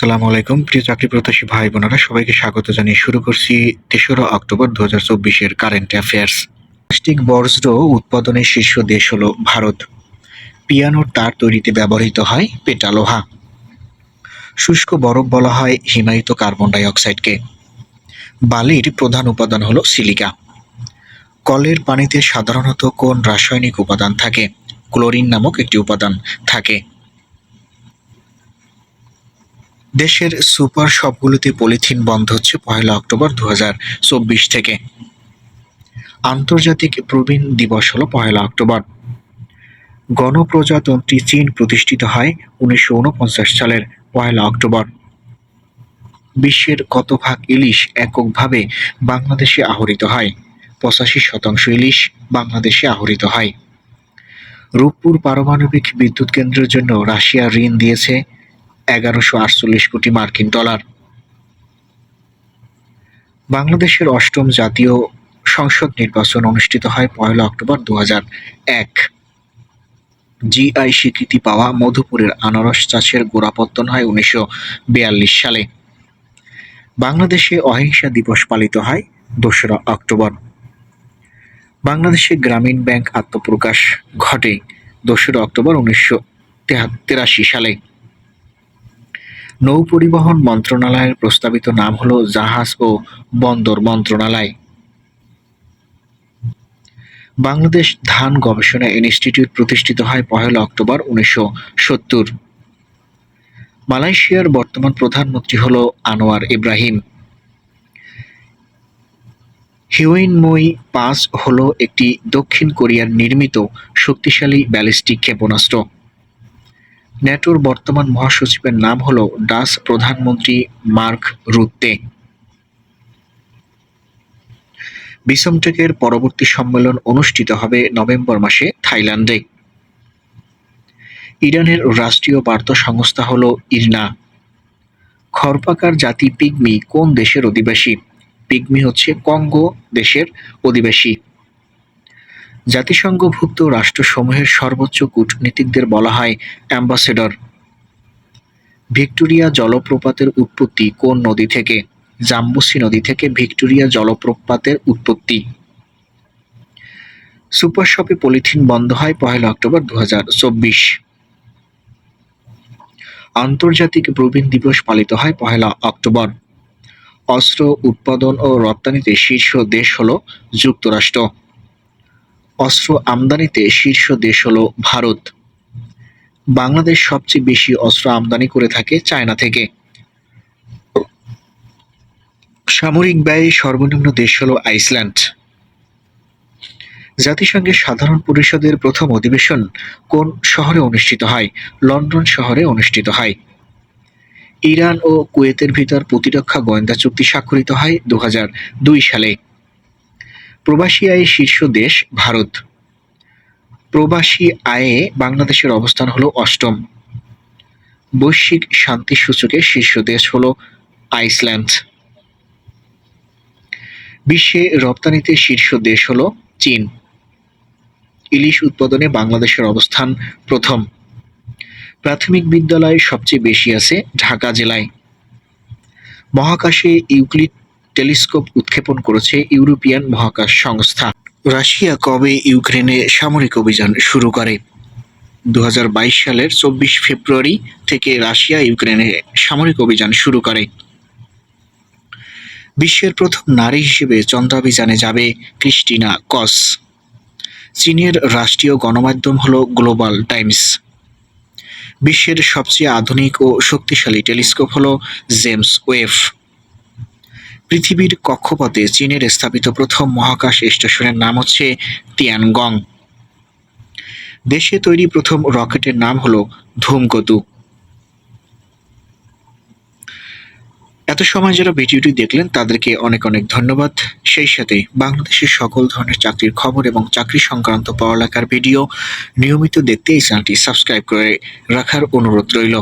আসসালামু আলাইকুম। প্রিয় চাকরি প্রত্যাশী ভাই বোনেরা, সবাইকে স্বাগত জানিয়ে শুরু করছি তেসরা অক্টোবর দু হাজার চব্বিশের কারেন্ট অ্যাফেয়ার্স প্লাস্টিক বর্জ্য উৎপাদনের শীর্ষ দেশ হলো ভারত। পিয়ানোর তার তৈরিতে ব্যবহৃত হয় পেটালোহা শুষ্ক বরফ বলা হয় হিমায়িত কার্বন ডাই অক্সাইডকে বালির প্রধান উপাদান হল সিলিকা। কলের পানিতে সাধারণত কোন রাসায়নিক উপাদান থাকে? ক্লোরিন নামক একটি উপাদান থাকে। দেশের সুপার শপগুলোতে পলিথিন বন্ধ হচ্ছে পয়লা অক্টোবর দু হাজার চব্বিশ থেকে। আন্তর্জাতিক প্রবীণ দিবস হলো পয়লা অক্টোবর। গণপ্রজাতন্ত্রী চীন প্রতিষ্ঠিত হয় উনিশশো উনপঞ্চাশ সালের পয়লা অক্টোবর। বিশ্বের কত ভাগ ইলিশ এককভাবে বাংলাদেশে আহরিত হয়? পঁচাশি শতাংশ ইলিশ বাংলাদেশে আহরিত হয়। রূপপুর পারমাণবিক বিদ্যুৎ কেন্দ্রের জন্য রাশিয়া ঋণ দিয়েছে এগারোশো আটচল্লিশ কোটি মার্কিন ডলার। বাংলাদেশের অষ্টম জাতীয় সংসদ নির্বাচন অনুষ্ঠিত হয় পয়লা অক্টোবর দু এক। জিআই স্বীকৃতি পাওয়া মধুপুরের আনারস চাষের গোড়াপত্তন হয় উনিশশো বিয়াল্লিশ সালে। বাংলাদেশে অহিংসা দিবস পালিত হয় দোসরা অক্টোবর। বাংলাদেশে গ্রামীণ ব্যাংক আত্মপ্রকাশ ঘটে দোসরা অক্টোবর উনিশশো সালে। নৌ পরিবহন মন্ত্রণালয়ের প্রস্তাবিত নাম হলো জাহাজ ও বন্দর মন্ত্রণালয়। বাংলাদেশ ধান গবেষণা ইনস্টিটিউট প্রতিষ্ঠিত হয় পহেলা অক্টোবর উনিশশো সত্তর। মালয়েশিয়ার বর্তমান প্রধানমন্ত্রী হল আনোয়ার ইব্রাহিম। হিউইনমই পাঁচ হল একটি দক্ষিণ কোরিয়ার নির্মিত শক্তিশালী ব্যালিস্টিক ক্ষেপণাস্ত্র। ন্যাটোর বর্তমান মহাসচিবের নাম হল ডাচ প্রধানমন্ত্রী মার্ক রুত্তে বিসমটেকের পরবর্তী সম্মেলন অনুষ্ঠিত হবে নভেম্বর মাসে থাইল্যান্ডে। ইরানের রাষ্ট্রীয় বার্তা সংস্থা হল ইরনা। খরপাকার জাতি পিগমি কোন দেশের অধিবাসী? পিগমি হচ্ছে কঙ্গো দেশের অধিবাসী। জাতিসংঘভুক্ত রাষ্ট্রসমূহের সর্বোচ্চ কূটনীতিকদের বলা হয় অ্যাম্বাসেডর। ভিক্টোরিয়া জলপ্রপাতের উৎপত্তি কোন নদী থেকে? জাম্বুসি নদী থেকে ভিক্টোরিয়া জলপ্রপাতের উৎপত্তি। সুপার শপে পলিথিন বন্ধ হয় পহেলা অক্টোবর দু হাজার চব্বিশ। আন্তর্জাতিক প্রবীণ দিবস পালিত হয় পহেলা অক্টোবর। অস্ত্র উৎপাদন ও রপ্তানিতে শীর্ষ দেশ হল যুক্তরাষ্ট্র। অস্ত্র আমদানিতে শীর্ষ দেশ হল ভারত। বাংলাদেশ সবচেয়ে বেশি অস্ত্র আমদানি করে থাকে চায়না থেকে। সামরিক ব্যয় সর্বনিম্ন দেশ হল আইসল্যান্ড। জাতিসংঘের সাধারণ পরিষদের প্রথম অধিবেশন কোন শহরে অনুষ্ঠিত হয়? লন্ডন শহরে অনুষ্ঠিত হয়। ইরান ও কুয়েতের ভিতর প্রতিরক্ষা গোয়েন্দা চুক্তি স্বাক্ষরিত হয় দু হাজার দুই সালে। প্রবাসী আয়ে শীর্ষ দেশ ভারত। প্রবাসী আয়ে বাংলাদেশের অবস্থান হলো অষ্টম। বৈশ্বিক শান্তি সূচকে শীর্ষ দেশ হলো আইসল্যান্ড। বিশ্বে রপ্তানিতে শীর্ষ দেশ হলো চীন। ইলিশ উৎপাদনে বাংলাদেশের অবস্থান প্রথম। প্রাথমিক বিদ্যালয় সবচেয়ে বেশি আছে ঢাকা জেলায়। মহাকাশে ইউক্লিড টেলিস্কোপ উৎক্ষেপণ করেছে ইউরোপিয়ান মহাকাশ সংস্থা। রাশিয়া কবে ইউক্রেনে সামরিক অভিযান শুরু করে? দু হাজার বাইশ সালের চব্বিশ ফেব্রুয়ারি থেকে রাশিয়া ইউক্রেনে সামরিক অভিযান শুরু করে। বিশ্বের প্রথম নারী হিসেবে চন্দ্রাভিযানে যাবে ক্রিস্টিনা কস। চীনের রাষ্ট্রীয় গণমাধ্যম হল গ্লোবাল টাইমস। বিশ্বের সবচেয়ে আধুনিক ও শক্তিশালী টেলিস্কোপ হল জেমস ওয়েভ পৃথিবীর কক্ষপথে চীনের স্থাপিত প্রথম মহাকাশ স্টেশনের নাম হচ্ছে তিয়ানগং। দেশে তৈরি প্রথম রকেটের নাম হলো ধূমকেতু। এত সময় যারা ভিডিওটি দেখলেন, তাদেরকে অনেক অনেক ধন্যবাদ। সেই সাথে বাংলাদেশের সকল ধরনের চাকরির খবর এবং চাকরি সংক্রান্ত পড়ালেখার ভিডিও নিয়মিত দেখতে এই চ্যানেলটি সাবস্ক্রাইব করে রাখার অনুরোধ রইল।